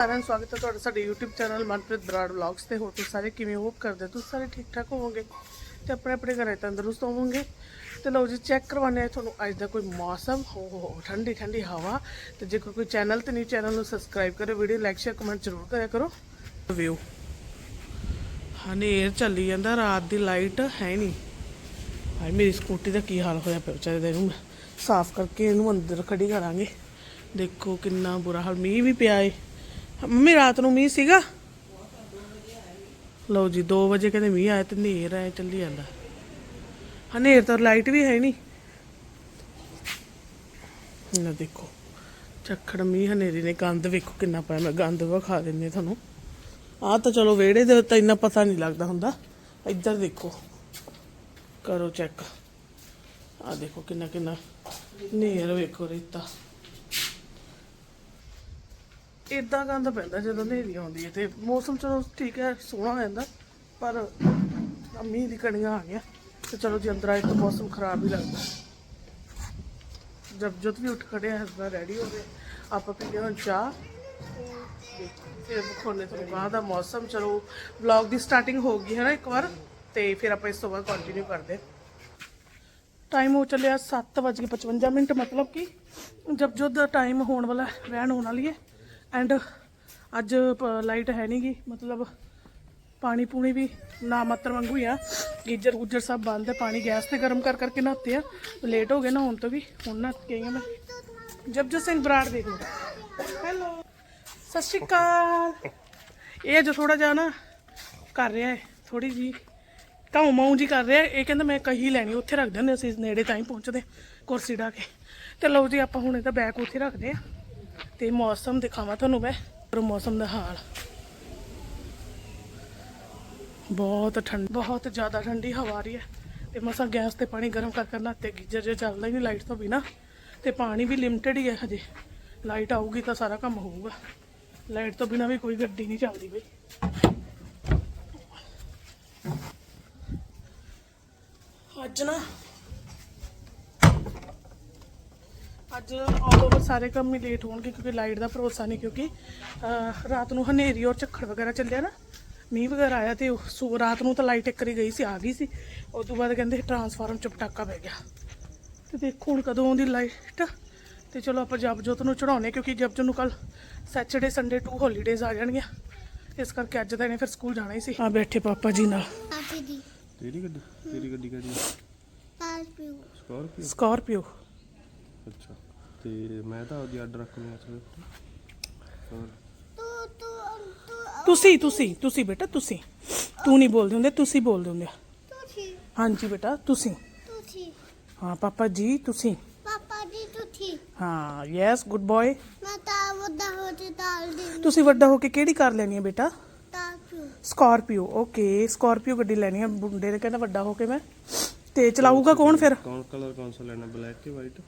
ਸਾਰਿਆਂ ਨੂੰ ਸਵਾਗਤ ਹੈ ਤੁਹਾਡਾ ਸਾਡੇ YouTube channel Manpreet Brar vlogs ਤੇ। ਹੋਰ ਤੁਸੀਂ ਸਾਰੇ ਕਿਵੇਂ ਹੋਪ ਕਰਦੇ ਹੋ? ਤੁਸੀਂ ਸਾਰੇ ਠੀਕ ਠਾਕ ਹੋਵੋਗੇ ਤੇ ਆਪਣੇ ਆਪਣੇ ਘਰੇ ਤੰਦਰੁਸਤ ਹੋਵੋਗੇ। ਤੇ ਲਓ ਜੀ ਚੈੱਕ ਕਰਵਾਉਂਦੇ ਆ ਤੁਹਾਨੂੰ ਅੱਜ ਦਾ ਕੋਈ ਮੌਸਮ। ਹੋ ਹੋ ਠੰਡੀ ਠੰਡੀ ਹਵਾ। ਤੇ ਜੇ ਕੋਈ ਚੈਨਲ ਤੇ ਨਹੀਂ ਚੈਨਲ ਨੂੰ ਸਬਸਕ੍ਰਾਈਬ ਕਰੋ ਵੀਡੀਓ ਲਾਈਕ ਸ਼ੇਅਰ ਕਮੈਂਟ ਜ਼ਰੂਰ ਕਰਿਆ ਕਰੋ। ਵਿਊ ਹਨੇਰ ਚੱਲੀ ਜਾਂਦਾ, ਰਾਤ ਦੀ ਲਾਈਟ ਹੈ ਨਹੀਂ। ਹਾਏ, ਮੇਰੀ ਸਕੂਟੀ ਦਾ ਕੀ ਹਾਲ ਹੋਇਆ ਪਿਆ ਵਿਚਾਰੇ ਦਾ? ਇਹਨੂੰ ਸਾਫ਼ ਕਰਕੇ ਇਹਨੂੰ ਅੰਦਰ ਖੜੀ ਕਰਾਂਗੇ। ਦੇਖੋ ਕਿੰਨਾ ਬੁਰਾ ਹਾਲ। ਮੀਂਹ ਵੀ ਪਿਆ ਏ। ਮੰਮੀ, ਰਾਤ ਨੂੰ ਮੀਂਹ ਸੀਗਾ? ਲਓ ਜੀ 2 ਵਜੇ ਕਹਿੰਦੇ ਮੀਂਹ ਆਇਆ ਤੇ ਹਨੇਰ ਆਇਆ, ਚੱਲੀ ਜਾਂਦਾ। ਹਨੇਰ ਤਾਂ ਲਾਈਟ ਵੀ ਹੈ ਨਹੀਂ। ਨਾ ਦੇਖੋ ਚੱਖੜ ਮੀਂਹ ਹਨੇਰੀ ਨੇ, ਗੰਦ ਵੇਖੋ ਕਿੰਨਾ ਪਾਇਆ। ਮੈਂ ਗੰਦ ਵਿਖਾ ਦਿੰਦੀ ਤੁਹਾਨੂੰ। ਆਹ ਤਾਂ ਚਲੋ ਵਿਹੜੇ ਦੇ ਤਾਂ ਇੰਨਾ ਪਤਾ ਨਹੀਂ ਲੱਗਦਾ ਹੁੰਦਾ। ਇੱਧਰ ਦੇਖੋ, ਕਰੋ ਚੈੱਕ। ਆ ਦੇਖੋ ਕਿੰਨਾ ਕਿੰਨਾ ਹਨੇਰ ਵੇਖੋ ਰੇਤਾ। ਇਦਾਂ ਗੰਦ ਪੈਂਦਾ ਜਦੋਂ ਹਨੇਰੀ ਆਉਂਦੀ ਹੈ ਤੇ ਮੌਸਮ ਚਲੋ ਠੀਕ ਹੈ, ਸੋਹਣਾ ਹੋ ਜਾਂਦਾ ਪਰ ਆਹ ਮੀਂਹ ਦੀ ਕਣੀਆਂ ਆ ਗਈਆਂ ਤੇ ਚਲੋ ਜੀ ਅੰਦਰ ਆਏ ਤਾਂ ਮੌਸਮ ਖਰਾਬ ਹੀ ਲੱਗਦਾ। ਜਬ ਜਦ ਵੀ ਉੱਠ ਖੜਿਆ ਹਸਬੈਂਡ ਰੈਡੀ ਹੋ ਗਏ। ਆਪਾਂ ਪੀਂਦੇ ਹਾਂ ਚਾਹ ਤੇ ਫਿਰ ਖੋਲੇ ਤੋਂ ਬਾਅਦ ਦਾ ਮੌਸਮ, ਚਲੋ ਵਲੌਗ ਦੀ ਸਟਾਰਟਿੰਗ ਹੋ ਗਈ ਹੈ ਨਾ ਇੱਕ ਵਾਰ ਤੇ ਫਿਰ ਆਪਾਂ ਇਸ ਤੋਂ ਬਾਅਦ ਕੰਟੀਨਿਊ ਕਰਦੇ ਟਾਈਮ ਹੋ ਚੱਲਿਆ 7:55 ਮਿੰਟ, ਮਤਲਬ ਕਿ ਜਬ ਜਦ ਦਾ ਟਾਈਮ ਹੋਣ ਵਾਲਾ, ਰਹਿਣ ਹੋਣ ਵਾਲੀ ਹੈ। ਐਂਡ ਅੱਜ ਲਾਈਟ ਹੈ ਨਹੀਂਗੀ ਮਤਲਬ ਪਾਣੀ ਪੂਣੀ ਵੀ ਨਾ ਮਾਤਰ ਵਾਂਗੂ ਹੀ ਆ। ਗੀਜਰ ਗੁੱਜਰ ਸਭ ਬੰਦ ਹੈ, ਪਾਣੀ ਗੈਸ ਤੇ ਗਰਮ ਕਰ ਕਰਕੇ ਨਹਾਤੇ ਆ। ਲੇਟ ਹੋ ਗਏ ਨਾ ਹੁਣ ਤੋਂ ਵੀ, ਹੁਣ ਨਾ ਗਈ ਹਾਂ ਮੈਂ। ਜਪਜੋਤ ਸਿੰਘ ਬਰਾੜ ਦੇਖ ਲਓ। ਹੈਲੋ, ਸਤਿ ਸ਼੍ਰੀ ਅਕਾਲ। ਇਹ ਅੱਜ ਥੋੜਾ ਜਿਹਾ ਨਾ ਕਰ ਰਿਹਾ ਹੈ ਥੋੜੀ ਜੀ ਕਾਉ ਮਾਉ ਜੀ ਕਰ ਰਿਹਾ ਇਹ ਕਹਿੰਦਾ ਮੈਂ ਕਹੀ ਲੈਣੀ, ਉੱਥੇ ਰੱਖ ਦਿੰਦੇ ਅਸੀਂ, ਨੇੜੇ ਤਾਂ ਹੀ ਪਹੁੰਚਦੇ, ਕੁਰਸੀ ਢਾ ਕੇ। ਤੇ ਲਓ ਜੀ, ਆਪਾਂ ਹੁਣ ਇਹਦਾ ਬੈਗ ਉੱਥੇ ਰੱਖਦੇ ਆ ਤੇ ਮੌਸਮ ਦਿਖਾਵਾਂ ਤੁਹਾਨੂੰ ਮੈਂ, ਪਰ ਮੌਸਮ ਦਾ ਹਾਲ। ਬਹੁਤ ਠੰਡ, ਬਹੁਤ ਜ਼ਿਆਦਾ ਠੰਡੀ ਹਵਾ ਆ ਰਹੀ ਹੈ ਤੇ ਮਸਾਂ ਗੈਸ ਤੇ ਪਾਣੀ ਗਰਮ ਕਰ ਕਰ ਨਾਤੇ ਗੀਜ਼ਰ ਜੇ ਚੱਲਦਾ ਹੀ ਨਹੀਂ ਲਾਈਟ ਤੋਂ ਬਿਨਾ ਤੇ ਪਾਣੀ ਵੀ ਲਿਮਟਿਡ ਹੀ ਹੈ ਹਜੇ। ਲਾਈਟ ਆਊਗੀ ਤਾਂ ਸਾਰਾ ਕੰਮ ਹੋਊਗਾ। ਲਾਈਟ ਤੋਂ ਬਿਨਾ ਵੀ ਕੋਈ ਗੱਡੀ ਨਹੀਂ ਚੱਲਦੀ ਬਈ। ਅੱਜ ਨਾ ਅੱਜ ਆਲ ਓਵਰ ਸਾਰੇ ਕੰਮ ਹੀ ਲੇਟ ਹੋਣਗੇ ਕਿਉਂਕਿ ਲਾਈਟ ਦਾ ਭਰੋਸਾ ਨਹੀਂ ਕਿਉਂਕਿ ਰਾਤ ਨੂੰ ਹਨੇਰੀ ਔਰ ਝੱਖੜ ਵਗੈਰਾ ਚੱਲਿਆ ਨਾ ਮੀਂਹ ਵਗੈਰਾ ਆਇਆ ਤੇ ਉਹ ਸੋ ਰਾਤ ਨੂੰ ਤਾਂ ਲਾਈਟ ਇੱਕ ਵਾਰੀ ਗਈ ਸੀ ਆ ਗਈ ਸੀ। ਉਸ ਤੋਂ ਬਾਅਦ ਕਹਿੰਦੇ ਟਰਾਂਸਫਾਰਮ ਚ ਪਟਾਕਾ ਪੈ ਗਿਆ। ਤੇ ਦੇਖੋ ਹੁਣ ਕਦੋਂ ਆਉਂਦੀ ਲਾਈਟ ਤੇ ਚਲੋ ਆਪਾਂ ਜਪਜੋਤ ਨੂੰ ਚੜਾਉਣੇ ਕਿਉਂਕਿ ਜਪਜੋਤ ਨੂੰ ਕੱਲ ਸੈਚਰਡੇ ਸੰਡੇ ਟੂ ਹੌਲੀਡੇਜ਼ ਆ ਜਾਣਗੀਆਂ। ਇਸ ਕਰਕੇ ਅੱਜ ਤਾਂ ਇਹਨੇ ਫਿਰ ਸਕੂਲ ਜਾਣਾ ਹੀ ਸੀ। ਆ ਬੈਠੇ ਪਾਪਾ ਜੀ ਨਾਲ। ਤੇਰੀ ਗੱਡੀ ਤੇਰੀ ਗੱਡੀ ਕਿਹੜੀ ਸਕਾਰਪੀਓ ਸਕਾਰਪੀਓ ਅੱਛਾ। ਤੇ ਮੈਂ ਤਾਂ ਆਪਦੀ ਆਰਡਰ ਰੱਖ ਲਿਆ ਸਵਿਫਟ। ਹੋਰ? ਤੂੰ ਤੂੰ ਤੂੰ ਤੁਸੀਂ ਤੁਸੀਂ ਤੁਸੀਂ ਬੇਟਾ ਤੁਸੀਂ। ਤੂੰ ਨਹੀਂ ਬੋਲਦੇ ਹੁੰਦੇ ਤੁਸੀਂ ਬੋਲਦੇ ਹੁੰਦੇ ਆ। ਤੂੰ ਥੀ ਹਾਂਜੀ ਬੇਟਾ ਤੁਸੀਂ। ਤੂੰ ਥੀ ਹਾਂ ਪਾਪਾ ਜੀ ਤੁਸੀਂ। ਪਾਪਾ ਜੀ ਤੂੰ ਥੀ ਹਾਂ ਯੈਸ ਗੁੱਡ ਬॉय ਮੈਂ ਤਾਂ ਵੱਡਾ ਹੋ ਤੇ ਤਾਲ ਦੀ ਤੁਸੀਂ ਵੱਡਾ ਹੋ ਕੇ ਕਿਹੜੀ ਕਾਰ ਲੈਣੀ ਹੈ ਬੇਟਾ? ਤਾਂ ਪਿਓ ਸਕਾਰਪੀਓ ਓਕੇ ਸਕਾਰਪੀਓ ਗੱਡੀ ਲੈਣੀ ਹੈ ਮੁੰਡੇ ਨੇ ਕਹਿੰਦਾ ਵੱਡਾ ਹੋ ਕੇ ਮੈਂ। ਤੇ ਚਲਾਊਗਾ ਕੌਣ ਫਿਰ? ਕੌਣ ਕਲਰ ਕੌਣ ਸਾ ਲੈਣਾ ਬਲੈਕ ਕਿ ਵਾਈਟ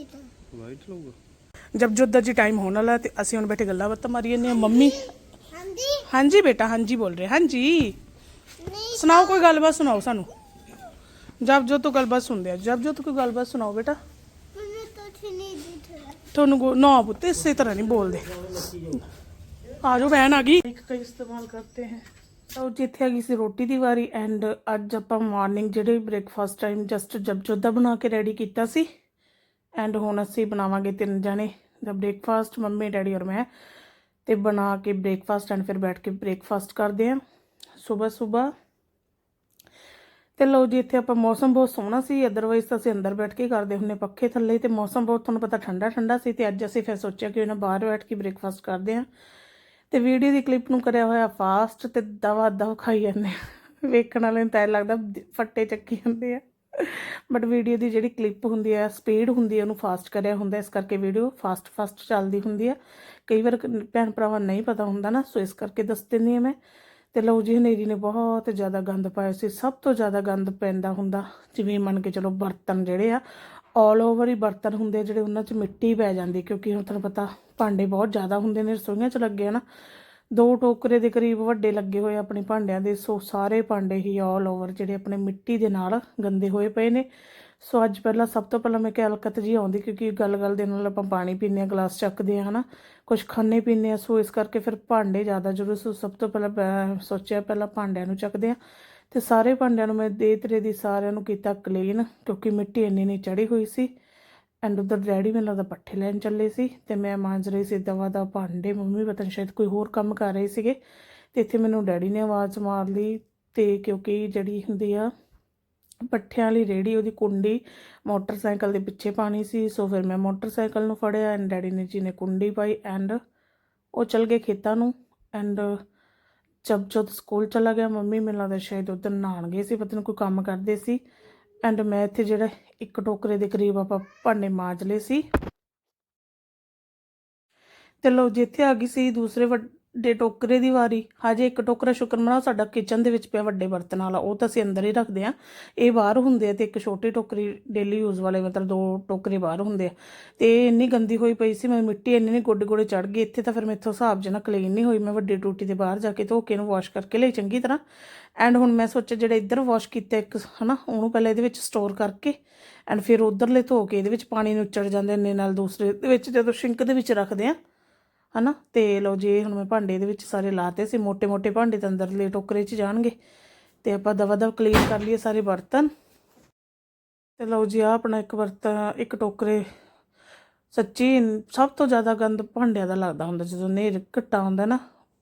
ਤਾਂ ਵਾਈਟ ਲਊਗਾ? ਜਬ ਜੁੱਦਾ ਜੀ ਟਾਈਮ ਹੋਣ ਵਾਲਾ ਤੇ ਅਸੀਂ ਹੁਣ ਬੈਠੇ ਗੱਲਾਂ ਬਾਤਾਂ ਮਾਰੀ ਜਾਂਦੇ ਹਾਂ। ਮੰਮੀ? ਹਾਂਜੀ? ਹਾਂਜੀ ਬੇਟਾ ਹਾਂਜੀ ਬੋਲ ਰਹੇ ਹਾਂਜੀ। ਨਹੀਂ ਸੁਣਾਓ ਕੋਈ ਗੱਲਬਾਤ ਸੁਣਾਓ ਸਾਨੂੰ। ਜਬ ਜੋ ਤੋਂ ਗੱਲਬਾਤ ਸੁਣਦੇ ਆ। ਜਬ ਜੋ ਤੋਂ ਕੋਈ ਗੱਲਬਾਤ ਸੁਣਾਓ ਬੇਟਾ? ਮੈਨੂੰ ਤਾਂ ਤੁਹਾਨੂੰ ਗੋ- ਨਾ ਪੁੱਤ ਇਸੇ ਤਰ੍ਹਾਂ ਨਹੀਂ ਬੋਲਦੇ। ਆ ਜਾਓ ਬਹਿਨ ਆ ਗਈ। ਇੱਕ ਕਈ ਇਸਤੇਮਾਲ ਕਰਤੇ ਹੈ। ਤਾਂ ਜਿੱਥੇ ਆ ਗਈ ਸੀ ਰੋਟੀ ਦੀ ਵਾਰੀ ਐਂਡ ਅੱਜ ਆਪਾਂ ਮਾਰਨਿੰਗ ਜਿਹੜੇ ਬ੍ਰੇਕਫਾਸਟ ਟਾਈਮ ਜਸਟ ਜਬਜੋਦਾ ਬਣਾ ਕੇ ਰੈਡੀ ਕੀਤਾ ਸੀ ਐਂਡ ਹੁਣ ਅਸੀਂ ਬਣਾਵਾਂਗੇ ਤਿੰਨ ਜਣੇ ਦਾ ਬ੍ਰੇਕਫਾਸਟ ਮੰਮੀ, ਡੈਡੀ ਔਰ ਮੈਂ। ਤੇ ਬਣਾ ਕੇ ਬ੍ਰੇਕਫਾਸਟ ਐਂਡ ਫਿਰ ਬੈਠ ਕੇ ਬ੍ਰੇਕਫਾਸਟ ਕਰਦੇ ਆਂ। ਸਵੇਰ ਸਵੇਰ। ਤੇ ਲਓ ਜੀ, ਇੱਥੇ ਆਪਾਂ ਮੌਸਮ ਬਹੁਤ ਸੋਹਣਾ ਸੀ। ਅਦਰਵਾਈਜ਼ ਤਾਂ ਅਸੀਂ ਅੰਦਰ ਬੈਠ ਕੇ ਹੀ ਕਰਦੇ ਹੁੰਨੇ ਪੱਖੇ ਥੱਲੇ। ਤੇ ਮੌਸਮ ਬਹੁਤ, ਤੁਹਾਨੂੰ ਪਤਾ ਠੰਡਾ ਠੰਡਾ ਸੀ। ਤੇ ਅੱਜ ਅਸੀਂ ਫਿਰ ਸੋਚਿਆ ਕਿ ਉਹਨਾਂ ਬਾਹਰ ਬੈਠ ਕੇ ਬ੍ਰੇਕਫਾਸਟ ਕਰਦੇ ਆਂ। ਤੇ ਵੀਡੀਓ ਦੀ ਕਲਿੱਪ ਨੂੰ ਕਰਿਆ ਹੋਇਆ ਫਾਸਟ ਤੇ ਦਵਾ ਦਵ ਖਾਈ ਜਾਂਦੇ ਆ। ਵੇਖਣ ਵਾਲੇ ਨੂੰ ਤਾਂ ਲੱਗਦਾ ਫੱਟੇ ਚੱਕੀ ਜਾਂਦੇ ਆ। ਬਟ ਵੀਡੀਓ ਦੀ ਜਿਹੜੀ ਕਲਿੱਪ ਹੁੰਦੀ ਆ ਸਪੀਡ ਹੁੰਦੀ ਹੈ, ਉਹਨੂੰ ਫਾਸਟ ਕਰਿਆ ਹੁੰਦਾ ਇਸ ਕਰਕੇ ਵੀਡੀਓ ਫਾਸਟ ਫਾਸਟ ਚੱਲਦੀ ਹੁੰਦੀ ਆ ਕਈ ਵਾਰ ਭੈਣ ਭਰਾਵਾਂ ਨਹੀਂ ਪਤਾ ਹੁੰਦਾ ਨਾ, ਸੋ ਇਸ ਕਰਕੇ ਦੱਸ ਦਿੰਦੀ ਹਾਂ ਮੈਂ। ਤੇ ਲਓ ਜੀ, ਹਨੇਰੀ ਨੇ ਬਹੁਤ ਜ਼ਿਆਦਾ ਗੰਦ ਪਾਇਆ ਸੀ। ਸਭ ਤੋਂ ਜ਼ਿਆਦਾ ਗੰਦ ਪੈਂਦਾ ਹੁੰਦਾ, ਜਿਵੇਂ ਮੰਨ ਕੇ ਚਲੋ ਬਰਤਨ ਜਿਹੜੇ ਆ ਆਲ ਓਵਰ ਹੀ ਬਰਤਨ ਹੁੰਦੇ ਆ, ਜਿਹੜੇ ਉਹਨਾਂ 'ਚ ਮਿੱਟੀ ਪੈ ਜਾਂਦੀ ਕਿਉਂਕਿ ਹੁਣ ਤੁਹਾਨੂੰ ਪਤਾ ਭਾਂਡੇ ਬਹੁਤ ਜ਼ਿਆਦਾ ਹੁੰਦੇ ਨੇ, ਰਸੋਈਆਂ 'ਚ ਲੱਗੇ ਆ ਨਾ। ਦੋ ਟੋਕਰੇ ਦੇ ਕਰੀਬ ਵੱਡੇ ਲੱਗੇ ਹੋਏ ਆਪਣੇ ਭਾਂਡਿਆਂ ਦੇ, ਸੋ ਸਾਰੇ ਭਾਂਡੇ ਹੀ ਆਲ ਓਵਰ ਜਿਹੜੇ ਆਪਣੇ ਮਿੱਟੀ ਦੇ ਨਾਲ ਗੰਦੇ ਹੋਏ ਪਏ ਨੇ। ਸੋ ਅੱਜ ਪਹਿਲਾਂ ਸਭ ਤੋਂ ਪਹਿਲਾਂ ਮੈਂ ਕਿਹਾ ਹਲਕਤ ਜੀ ਆਉਂਦੀ ਕਿਉਂਕਿ ਗੱਲ-ਗੱਲ ਦੇ ਨਾਲ ਆਪਾਂ ਪਾਣੀ ਪੀਂਦੇ ਹਾਂ, ਗਲਾਸ ਚੱਕਦੇ ਹਾਂ, ਹਨਾ। ਕੁਝ ਖਾਣੇ ਪੀਂਦੇ ਹਾਂ, ਸੋ ਇਸ ਕਰਕੇ ਫਿਰ ਭਾਂਡੇ ਜ਼ਿਆਦਾ ਜ਼ਰੂਰ ਸੋ। ਸਭ ਤੋਂ ਪਹਿਲਾਂ ਮੈਂ ਸੋਚਿਆ ਪਹਿਲਾਂ ਭਾਂਡਿਆਂ ਨੂੰ ਚੱਕਦੇ ਹਾਂ। ਤੇ ਸਾਰੇ ਭਾਂਡਿਆਂ ਨੂੰ ਮੈਂ ਦੇ ਤਰੇ ਦੀ ਸਾਰਿਆਂ ਨੂੰ ਕੀਤਾ ਕਲੀਨ ਕਿਉਂਕਿ ਮਿੱਟੀ ਇੰਨੀ ਨਹੀਂ ਚੜੀ ਹੋਈ ਸੀ। ਐਂਡ ਉਧਰ ਡੈਡੀ ਮੈਨੂੰ ਲੱਗਦਾ ਪੱਠੇ ਲੈਣ ਚੱਲੇ ਸੀ ਤੇ ਮੈਂ ਮਾਂਜ ਰਹੀ ਸੀ ਦਵਾ ਦਾ ਭਾਂਡੇ, ਮੰਮੀ ਪਤਾ ਨਹੀਂ ਸ਼ਾਇਦ ਕੋਈ ਹੋਰ ਕੰਮ ਕਰ ਰਹੇ ਸੀਗੇ ਤੇ ਇੱਥੇ ਮੈਨੂੰ ਡੈਡੀ ਨੇ ਆਵਾਜ਼ ਮਾਰ ਲਈ ਤੇ ਕਿਉਂਕਿ ਜਿਹੜੀ ਹੁੰਦੀ ਆ ਪੱਠਿਆਂ ਵਾਲੀ ਰੇੜੀ, ਉਹਦੀ ਕੁੰਡੀ ਮੋਟਰਸਾਈਕਲ ਦੇ ਪਿੱਛੇ ਪਾਣੀ ਸੀ, ਸੋ ਫਿਰ ਮੈਂ ਮੋਟਰਸਾਈਕਲ ਨੂੰ ਫੜਿਆ ਐਂਡ ਡੈਡੀ ਨੇ ਜੀ ਨੇ ਕੁੰਡੀ ਪਾਈ ਐਂਡ ਉਹ ਚਲ ਗਏ ਖੇਤਾਂ ਨੂੰ ਐਂਡ ਜਬ ਜਦ ਸਕੂਲ ਚਲਾ ਗਿਆ, ਮੰਮੀ ਮੈਨੂੰ ਲੱਗਦਾ ਸ਼ਾਇਦ ਉਧਰ ਨਹਾਉਣ ਗਏ ਸੀ, ਪਤਾ ਨਹੀਂ ਕੋਈ ਕੰਮ ਕਰਦੇ ਸੀ। ਐਂਡ ਮੈਂ ਇੱਥੇ ਜਿਹੜਾ ਇੱਕ ਟੋਕਰੇ ਦੇ ਕਰੀਬ ਆਪਾਂ ਭਾਂਡੇ ਮਾਂਜ ਲਏ ਸੀ। ਤੇ ਲੋ ਜਿੱਥੇ ਆ ਗਈ ਸੀ ਦੂਸਰੇ ਵੱਡੇ ਟੋਕਰੇ ਦੀ ਵਾਰੀ। ਹਜੇ ਇੱਕ ਟੋਕਰਾ ਸ਼ੁਕਰ ਮਨਾਓ, ਸਾਡਾ ਕਿਚਨ ਦੇ ਵਿੱਚ ਪਿਆ ਵੱਡੇ ਬਰਤਨ ਵਾਲਾ। ਉਹ ਤਾਂ ਅਸੀਂ ਅੰਦਰ ਹੀ ਰੱਖਦੇ ਆ ਇਹ ਬਾਹਰ ਹੁੰਦੇ ਆ ਤੇ ਇੱਕ ਛੋਟੀ ਟੋਕਰੀ ਡੇਲੀ ਯੂਜ਼ ਵਾਲੇ, ਮਤਲਬ ਦੋ ਟੋਕਰੇ ਬਾਹਰ ਹੁੰਦੇ ਆ। ਤੇ ਇਹ ਇੰਨੀ ਗੰਦੀ ਹੋਈ ਪਈ ਸੀ, ਮੈਂ ਮਿੱਟੀ ਇੰਨੀ ਨਹੀਂ ਗੋਡੇ ਗੋਡੇ ਚੜ ਗਈ। ਇੱਥੇ ਤਾਂ ਫਿਰ ਮੈਥੋਂ ਹਿਸਾਬ ਜਨਾ ਕਲੀਨ ਨਹੀਂ ਹੋਈ। ਮੈਂ ਵੱਡੀ ਟੂਟੀ ਦੇ ਬਾਹਰ ਜਾ ਕੇ ਧੋ ਕੇ ਇਹਨੂੰ ਵਾਸ਼ ਕਰਕੇ ਲਈ ਚੰਗੀ ਤਰ੍ਹਾਂ। ਐਂਡ ਹੁਣ ਮੈਂ ਸੋਚਿਆ ਜਿਹੜਾ ਇੱਧਰ ਵਾਸ਼ ਕੀਤਾ ਇੱਕ, ਹਨਾ, ਉਹਨੂੰ ਪਹਿਲਾਂ ਇਹਦੇ ਵਿੱਚ ਸਟੋਰ ਕਰਕੇ ਐਂਡ ਫਿਰ ਉਧਰਲੇ ਧੋ ਕੇ ਇਹਦੇ ਵਿੱਚ ਪਾਣੀ ਨੂੰ ਉੱਚੜ ਜਾਂਦੇ ਨੇ ਨਾਲ ਦੂਸਰੇ ਦੇ ਵਿੱਚ ਜਦੋਂ ਸ਼ਿੰਕ ਦੇ ਵਿੱਚ ਰੱਖਦੇ ਆ। ਹਨਾ? ਤੇ ਲਓ ਜੀ ਹੁਣ ਮੈਂ ਭਾਂਡੇ ਦੇ ਵਿੱਚ ਸਾਰੇ ਲਾਤੇ ਸੀ ਮੋٹے-ਮੋٹے ਭਾਂਡੇ ਤਾਂ ਅੰਦਰਲੇ ਟੋਕਰੇ 'ਚ ਜਾਣਗੇ। ਤੇ ਆਪਾਂ ਦਵਾ-ਦਵ ਕਲੀਨ ਕਰ ਲਈਏ ਸਾਰੇ ਬਰਤਨ। ਤੇ ਲਓ ਜੀ ਆ ਆਪਣਾ ਇੱਕ ਬਰਤਨ, ਇੱਕ ਟੋਕਰੇ। ਸੱਚੀ ਸਭ ਤੋਂ ਜ਼ਿਆਦਾ ਗੰਦ ਭਾਂਡਿਆਂ ਦਾ ਲੱਗਦਾ ਹੁੰਦਾ, ਜਦੋਂ ਨੇਰ ਘਟਾ ਹੁੰਦਾ ਨਾ।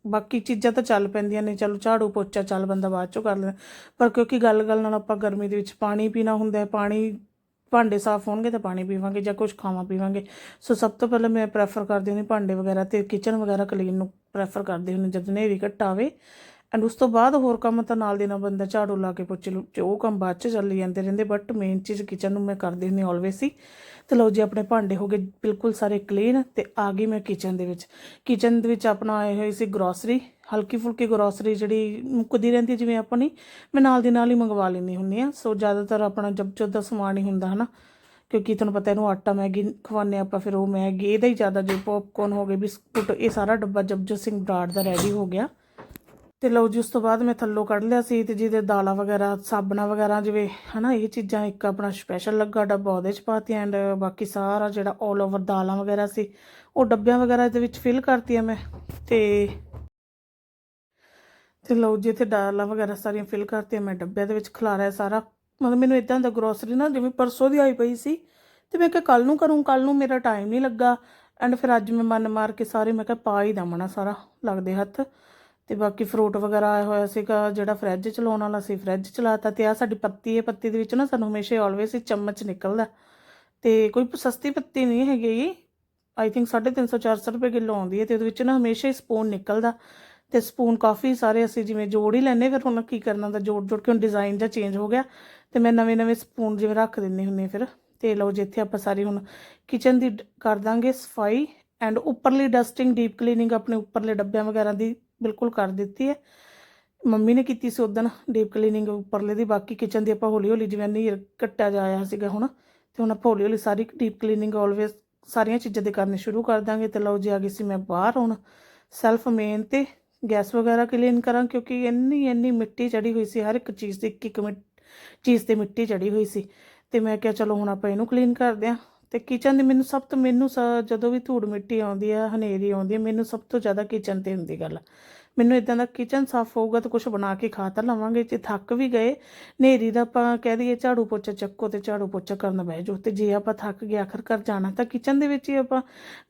ਬਾਕੀ ਚੀਜ਼ਾਂ ਤਾਂ ਚੱਲ ਪੈਂਦੀਆਂ ਨੇ, ਚਲੋ ਝਾੜੂ ਪੋਚਾ ਚੱਲ ਬੰਦਾ ਬਾਅਦ ਚੋਂ ਕਰ ਲੈਂਦਾ। ਪਰ ਕਿਉਂਕਿ ਗੱਲ-ਗੱਲ ਨਾਲ ਆਪਾਂ ਗਰਮੀ ਦੇ ਵਿੱਚ ਪਾਣੀ ਪੀਣਾ ਹੁੰਦਾ ਹੈ ਪਾਣੀ ਭਾਂਡੇ ਸਾਫ਼ ਹੋਣਗੇ ਤਾਂ ਪਾਣੀ ਪੀਵਾਂਗੇ ਜਾਂ ਕੁਝ ਖਾਵਾਂ ਪੀਵਾਂਗੇ। ਸੋ ਸਭ ਤੋਂ ਪਹਿਲਾਂ ਮੈਂ ਪ੍ਰੈਫਰ ਕਰਦੀ ਹੁੰਦੀ ਭਾਂਡੇ ਵਗੈਰਾ ਤੇ ਕਿਚਨ ਵਗੈਰਾ ਕਲੀਨ ਨੂੰ ਪ੍ਰੈਫਰ ਕਰਦੀ ਹੁੰਦੀ ਜਦ ਨੇਰੀ ਘੱਟ ਆਵੇ। ਐਂਡ ਉਸ ਤੋਂ ਬਾਅਦ ਹੋਰ ਕੰਮ ਤਾਂ ਨਾਲ ਦੀ ਨਾਲ ਬੰਦਾ ਝਾੜੂ ਲਾ ਕੇ ਪੋਚੇ ਲੂ ਉਹ ਕੰਮ ਬਾਅਦ ਚ ਚੱਲੀ ਜਾਂਦੇ ਰਹਿੰਦੇ ਬਟ ਮੇਨ ਚੀਜ਼ ਕਿਚਨ ਨੂੰ ਮੈਂ ਕਰਦੀ ਹੁੰਦੀ ਆਲਵੇਸ ਹੀ ਤੇ ਲਓ ਜੀ, ਆਪਣੇ ਭਾਂਡੇ ਹੋ ਗਏ ਬਿਲਕੁਲ ਸਾਰੇ ਕਲੀਨ ਤੇ ਆ ਗਈ ਮੈਂ ਕਿਚਨ ਦੇ ਵਿੱਚ। ਕਿਚਨ ਦੇ ਵਿੱਚ ਆਪਣਾ ਆਏ ਹੋਈ ਸੀ ਗਰੋਸਰੀ ਹਲਕੀ ਫੁਲਕੀ ਗਰੋਸਰੀ ਜਿਹੜੀ ਮੁੱਕਦੀ ਰਹਿੰਦੀ ਹੈ ਜਿਵੇਂ ਆਪਣੀ, ਮੈਂ ਨਾਲ ਦੀ ਨਾਲ ਹੀ ਮੰਗਵਾ ਲੈਂਦੀ ਹੁੰਦੀ ਆ। ਸੋ ਜ਼ਿਆਦਾਤਰ ਆਪਣਾ ਜਬ ਜਦ ਦਾ ਸਮਾਨ ਹੀ ਹੁੰਦਾ, ਹਨਾ। ਕਿਉਂਕਿ ਤੁਹਾਨੂੰ ਪਤਾ ਇਹਨੂੰ ਆਟਾ, ਮੈਗੀ ਖਵਾਉਂਦੇ ਆਪਾਂ, ਫਿਰ ਉਹ ਮੈਗੀ, ਇਹਦਾ ਹੀ ਜ਼ਿਆਦਾ ਜੋ ਪੌਪਕੌਰਨ ਹੋ ਗਏ, ਬਿਸਕੁਟ, ਇਹ ਸਾਰਾ ਡੱਬਾ ਜਬਜੋਤ ਸਿੰਘ ਬਰਾੜ ਦਾ ਰੈਡੀ ਹੋ ਗਿਆ। ਤੇ ਲਓ ਜੀ, ਉਸ ਤੋਂ ਬਾਅਦ ਮੈਂ ਥੱਲੋਂ ਕੱਢ ਲਿਆ ਸੀ ਤੇ ਜਿਹਦੇ ਦਾਲਾਂ ਵਗੈਰਾ, ਸਾਬਣਾ ਵਗੈਰਾ ਜਿਵੇਂ, ਹਨਾ, ਇਹ ਚੀਜ਼ਾਂ ਇੱਕ ਆਪਣਾ ਸਪੈਸ਼ਲ ਲੱਗਾ, ਡੱਬਾ ਉਹਦੇ ਚ ਪਾਤੀ ਐਂਡ ਬਾਕੀ ਸਾਰਾ ਜਿਹੜਾ 올 ਓਵਰ ਦਾਲਾਂ ਵਗੈਰਾ ਸੀ, ਉਹ ਡੱਬਿਆਂ ਵਗੈਰਾ ਦੇ ਵਿੱਚ ਫਿਲ ਕਰਤੀਆਂ ਮੈਂ ਤੇ ਤੇ ਲਓ ਜੀ, ਇੱਥੇ ਦਾਲਾਂ ਵਗੈਰਾ ਸਾਰੀਆਂ ਫਿਲ ਕਰਤੀਆਂ, ਮੈਂ ਡੱਬਿਆਂ ਦੇ ਵਿੱਚ ਖਿਲਾਰਿਆ ਸਾਰਾ। ਮਤਲਬ ਮੈਨੂੰ ਇਦਾਂ ਦਾ ਗਰੋਸਰੀ ਨਾ ਜਿਵੇਂ ਪਰਸੋਂ ਦੀ ਆਈ ਪਈ ਸੀ ਤੇ ਮੈਂ ਕਿਹਾ ਕੱਲ ਨੂੰ ਕਰੂੰ ਕੱਲ ਨੂੰ ਮੇਰਾ ਟਾਈਮ ਨਹੀਂ ਲੱਗਾ। ਐਂਡ ਫਿਰ ਅੱਜ ਮੈਂ ਮਨ ਮਾਰ ਕੇ ਸਾਰੇ, ਮੈਂ ਕਿਹਾ ਪਾ ਹੀ ਦਮਣਾ ਸਾਰਾ ਲੱਗਦੇ ਹੱਥ। ਤੇ ਬਾਕੀ ਫਰੂਟ ਵਗੈਰਾ ਆਇਆ ਹੋਇਆ ਸੀਗਾ, ਜਿਹੜਾ ਫ੍ਰਿਜ ਚਲਾਉਣ ਵਾਲਾ ਸੀ ਫ੍ਰਿਜ ਚ ਲਾਤਾ ਤੇ ਆ ਸਾਡੀ ਪੱਤੀ ਹੈ, ਪੱਤੀ ਦੇ ਵਿੱਚ ਨਾ ਸਾਨੂੰ ਹਮੇਸ਼ਾ ਆਲਵੇਸ ਹੀ ਚਮਚ ਨਿਕਲਦਾ। ਤੇ ਕੋਈ ਸਸਤੀ ਪੱਤੀ ਨਹੀਂ ਹੈਗੀ ਆਈ ਥਿੰਕ 350 400 ਰੁਪਏ ਕਿਲੋ ਆਉਂਦੀ ਹੈ ਤੇ ਉਹਦੇ ਵਿੱਚ ਨਾ ਹਮੇਸ਼ਾ ਹੀ ਸਪੂਨ ਨਿਕਲਦਾ। ਤੇ ਸਪੂਨ ਕਾਫੀ ਸਾਰੇ ਅਸੀਂ ਜਿਵੇਂ ਜੋੜ ਹੀ ਲੈਨੇ ਫਿਰ ਹੁਣ ਕੀ ਕਰਨਾ ਦਾ ਜੋੜ ਜੋੜ ਕੇ ਹੁਣ ਡਿਜ਼ਾਈਨ ਜਾਂ ਚੇਂਜ ਹੋ ਗਿਆ। ਤੇ ਮੈਂ ਨਵੇਂ ਨਵੇਂ ਸਪੂਨ ਜਿਵੇਂ ਰੱਖ ਦਿੰਨੀ ਹੁੰਨੀ ਫਿਰ। ਤੇ ਲਓ ਜਿੱਥੇ ਆਪਾਂ ਸਾਰੀ ਹੁਣ ਕਿਚਨ ਦੀ ਡ- ਕਰ ਦਾਂਗੇ ਸਫ਼ਾਈ। ਐਂਡ ਉੱਪਰਲੀ ਡਸਟਿੰਗ ਡੀਪ ਕਲੀਨਿੰਗ ਆਪਣੇ ਉੱਪਰਲੇ ਡੱਬਿਆਂ ਵਗੈਰਾ ਦੀ ਬਿਲਕੁਲ ਕਰ ਦਿੱਤੀ ਹੈ। ਮੰਮੀ ਨੇ ਕੀਤੀ ਸੀ ਉਦੋਂ ਡੀਪ ਕਲੀਨਿੰਗ ਉੱਪਰਲੇ ਦੀ, ਬਾਕੀ ਕਿਚਨ ਦੀ ਆਪਾਂ ਹੌਲੀ ਹੌਲੀ ਜਿਵੇਂ ਨੀਰ ਕੱਟਿਆ ਜਾਇਆ ਸੀਗਾ ਹੁਣ, ਤੇ ਹੁਣ ਆਪਾਂ ਹੌਲੀ ਹੌਲੀ ਸਾਰੀ ਡੀਪ ਕਲੀਨਿੰਗ ਆਲਵੇਸ ਸਾਰੀਆਂ ਚੀਜ਼ਾਂ ਦੇ ਕਰਨੇ ਸ਼ੁਰੂ ਕਰ ਦਾਂਗੇ ਤੇ ਲਓ ਜੀ, ਆ ਗਈ ਸੀ ਮੈਂ ਬਾਹਰ ਹੁਣ ਸੈਲਫ ਮੇਨ ਤੇ ਗੈਸ ਵਗੈਰਾ ਕਲੀਨ ਕਰਾਂ, ਕਿਉਂਕਿ ਇੰਨੀ ਇੰਨੀ ਮਿੱਟੀ ਚੜੀ ਹੋਈ ਸੀ, ਹਰ ਇੱਕ ਚੀਜ਼ ਤੇ ਇੱਕ ਇੱਕ ਮਿੱਟ, ਚੀਜ਼ ਤੇ ਮਿੱਟੀ ਚੜੀ ਹੋਈ ਸੀ। ਤੇ ਮੈਂ ਕਿਹਾ ਚਲੋ ਹੁਣ ਆਪਾਂ ਇਹਨੂੰ ਕਲੀਨ ਕਰਦੇ ਹਾਂ ਤੇ ਕਿਚਨ ਦੀ ਮੈਨੂੰ ਸਭ ਤੋਂ, ਮੈਨੂੰ ਸ- ਜਦੋਂ ਵੀ ਧੂੜ ਮਿੱਟੀ ਆਉਂਦੀ ਆ, ਹਨੇਰੀ ਆਉਂਦੀ ਆ, ਮੈਨੂੰ ਸਭ ਤੋਂ ਜ਼ਿਆਦਾ ਕਿਚਨ ਤੇ ਹੁੰਦੀ ਗੱਲ। ਮੈਨੂੰ ਇਦਾਂ ਦਾ ਕਿਚਨ ਸਾਫ਼ ਹੋਊਗਾ ਤਾਂ ਕੁਝ ਬਣਾ ਕੇ ਖਾ ਤਾਂ ਲਵਾਂਗੇ, ਜੇ ਥੱਕ ਵੀ ਗਏ, ਹਨੇਰੀ ਦਾ ਆਪਾਂ ਕਹਿ ਦਈਏ ਝਾੜੂ ਪੋਚਾ ਚੱਕੋ ਤੇ ਝਾੜੂ ਪੋਚਾ ਕਰਨ ਬਹਿ ਜਾਓ, ਤੇ ਜੇ ਆਪਾਂ ਥੱਕ ਗਏ ਆਖਰਕਾਰ ਜਾਣਾ, ਤਾਂ ਕਿਚਨ ਦੇ ਵਿੱਚ ਹੀ ਆਪਾਂ